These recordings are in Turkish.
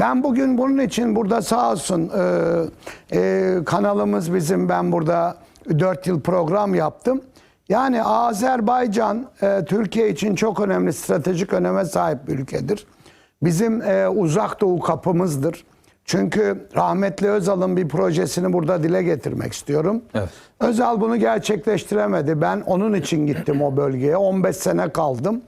Ben bugün bunun için burada sağ olsun e, e, kanalımız bizim ben burada 4 yıl program yaptım. Yani Azerbaycan e, Türkiye için çok önemli stratejik öneme sahip bir ülkedir. Bizim e, uzak doğu kapımızdır. Çünkü rahmetli Özal'ın bir projesini burada dile getirmek istiyorum. Evet. Özal bunu gerçekleştiremedi. Ben onun için gittim o bölgeye. 15 sene kaldım.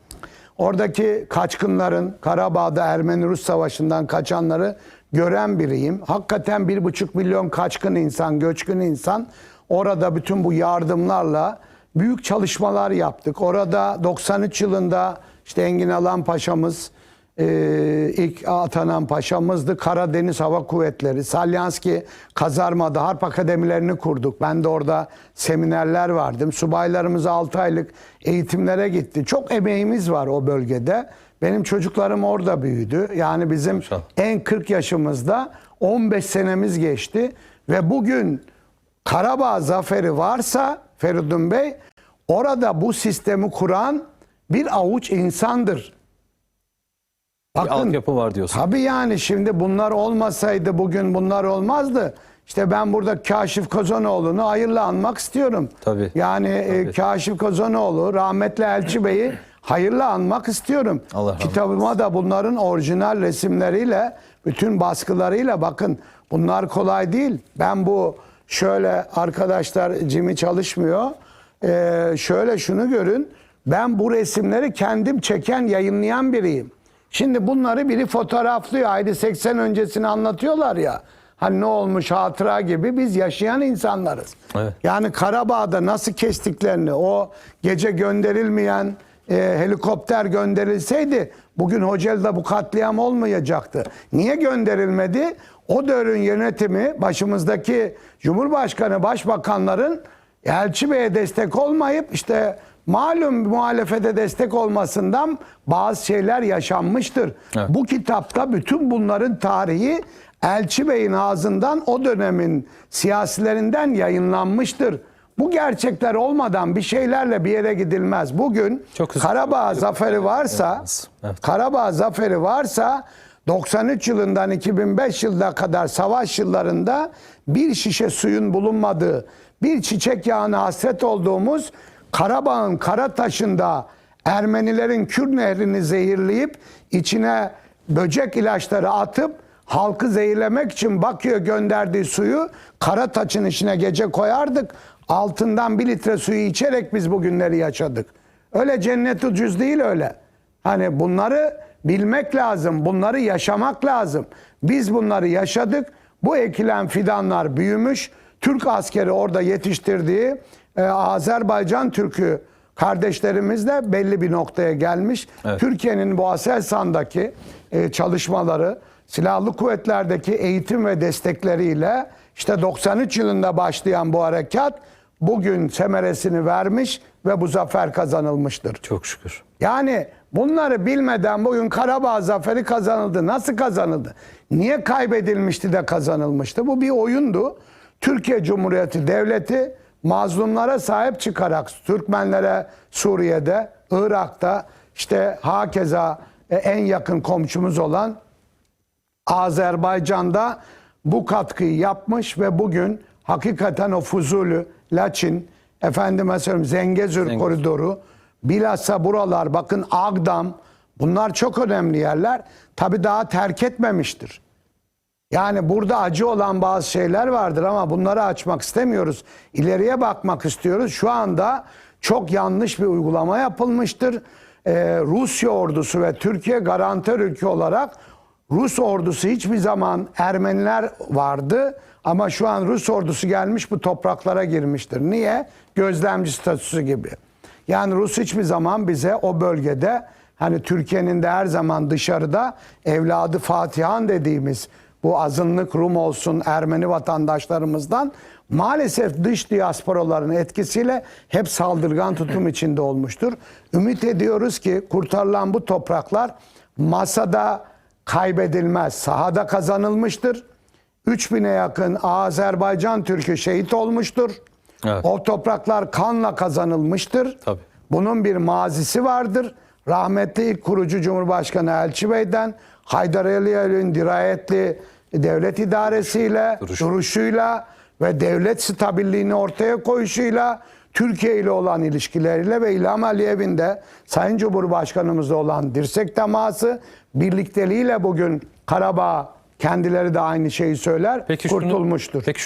Oradaki kaçkınların Karabağ'da Ermeni-Rus savaşından kaçanları gören biriyim. Hakikaten bir buçuk milyon kaçkın insan, göçkün insan orada bütün bu yardımlarla büyük çalışmalar yaptık. Orada 93 yılında işte Engin Alan Paşa'mız e, ilk atanan paşamızdı. Karadeniz Hava Kuvvetleri, Salyanski kazarmada harp akademilerini kurduk. Ben de orada seminerler vardım. Subaylarımız 6 aylık eğitimlere gitti. Çok emeğimiz var o bölgede. Benim çocuklarım orada büyüdü. Yani bizim Maşallah. en 40 yaşımızda 15 senemiz geçti ve bugün Karabağ zaferi varsa Feridun Bey orada bu sistemi kuran bir avuç insandır. Bir altyapı var diyorsun. Tabii yani şimdi bunlar olmasaydı bugün bunlar olmazdı. İşte ben burada Kaşif Kozanoğlu'nu hayırla anmak istiyorum. Tabii. Yani e, Tabii. Kaşif Kozanoğlu, rahmetli Elçi Bey'i hayırla anmak istiyorum. Allah Kitabıma da bunların orijinal resimleriyle, bütün baskılarıyla bakın bunlar kolay değil. Ben bu şöyle arkadaşlar Jimmy çalışmıyor. Ee, şöyle şunu görün. Ben bu resimleri kendim çeken, yayınlayan biriyim. Şimdi bunları biri fotoğraflıyor. Haydi 80 öncesini anlatıyorlar ya. Hani ne olmuş hatıra gibi biz yaşayan insanlarız. Evet. Yani Karabağ'da nasıl kestiklerini, o gece gönderilmeyen e, helikopter gönderilseydi bugün Hocalı'da bu katliam olmayacaktı. Niye gönderilmedi? O dönemin yönetimi başımızdaki Cumhurbaşkanı, başbakanların Elçi Bey'e destek olmayıp işte malum muhalefete destek olmasından bazı şeyler yaşanmıştır. Evet. Bu kitapta bütün bunların tarihi Elçi Bey'in ağzından o dönemin siyasilerinden yayınlanmıştır. Bu gerçekler olmadan bir şeylerle bir yere gidilmez. Bugün Çok Karabağ zaferi varsa, Evet. Karabağ zaferi varsa 93 yılından 2005 yılına kadar savaş yıllarında bir şişe suyun bulunmadığı, bir çiçek yağına hasret olduğumuz Karabağ'ın Karataş'ında Ermenilerin Kür Nehri'ni zehirleyip içine böcek ilaçları atıp halkı zehirlemek için Bakü'ye gönderdiği suyu Karataç'ın içine gece koyardık. Altından bir litre suyu içerek biz bu günleri yaşadık. Öyle cennet ucuz değil öyle. Hani bunları bilmek lazım, bunları yaşamak lazım. Biz bunları yaşadık. Bu ekilen fidanlar büyümüş. Türk askeri orada yetiştirdiği e, Azerbaycan Türk'ü kardeşlerimiz de belli bir noktaya gelmiş. Evet. Türkiye'nin bu Aselsan'daki e, çalışmaları, silahlı kuvvetlerdeki eğitim ve destekleriyle işte 93 yılında başlayan bu harekat bugün semeresini vermiş ve bu zafer kazanılmıştır. Çok şükür. Yani bunları bilmeden bugün Karabağ zaferi kazanıldı. Nasıl kazanıldı? Niye kaybedilmişti de kazanılmıştı? Bu bir oyundu. Türkiye Cumhuriyeti Devleti mazlumlara sahip çıkarak Türkmenlere Suriye'de, Irak'ta işte hakeza e, en yakın komşumuz olan Azerbaycan'da bu katkıyı yapmış ve bugün hakikaten o Fuzuli, Laçin, efendime söyleyeyim Zengezur, Zengezur. koridoru, bilhassa buralar bakın Agdam bunlar çok önemli yerler. Tabi daha terk etmemiştir. Yani burada acı olan bazı şeyler vardır ama bunları açmak istemiyoruz. İleriye bakmak istiyoruz. Şu anda çok yanlış bir uygulama yapılmıştır. Ee, Rusya ordusu ve Türkiye garantör ülke olarak Rus ordusu hiçbir zaman Ermeniler vardı ama şu an Rus ordusu gelmiş bu topraklara girmiştir. Niye? Gözlemci statüsü gibi. Yani Rus hiçbir zaman bize o bölgede hani Türkiye'nin de her zaman dışarıda evladı Fatihan dediğimiz bu azınlık Rum olsun Ermeni vatandaşlarımızdan maalesef dış diasporaların etkisiyle hep saldırgan tutum içinde olmuştur. Ümit ediyoruz ki kurtarılan bu topraklar masada kaybedilmez, sahada kazanılmıştır. 3000'e yakın Azerbaycan Türk'ü şehit olmuştur. Evet. O topraklar kanla kazanılmıştır. Tabii. Bunun bir mazisi vardır. Rahmetli ilk kurucu Cumhurbaşkanı Elçi Bey'den Haydar Aliye'nin dirayetli devlet idaresiyle, Duruşu. duruşuyla ve devlet stabilliğini ortaya koyuşuyla Türkiye ile olan ilişkileriyle ve İlham Aliyev'in de Sayın Cumhurbaşkanımızla olan dirsek teması birlikteliğiyle bugün Karabağ kendileri de aynı şeyi söyler Peki şunu- kurtulmuştur. Peki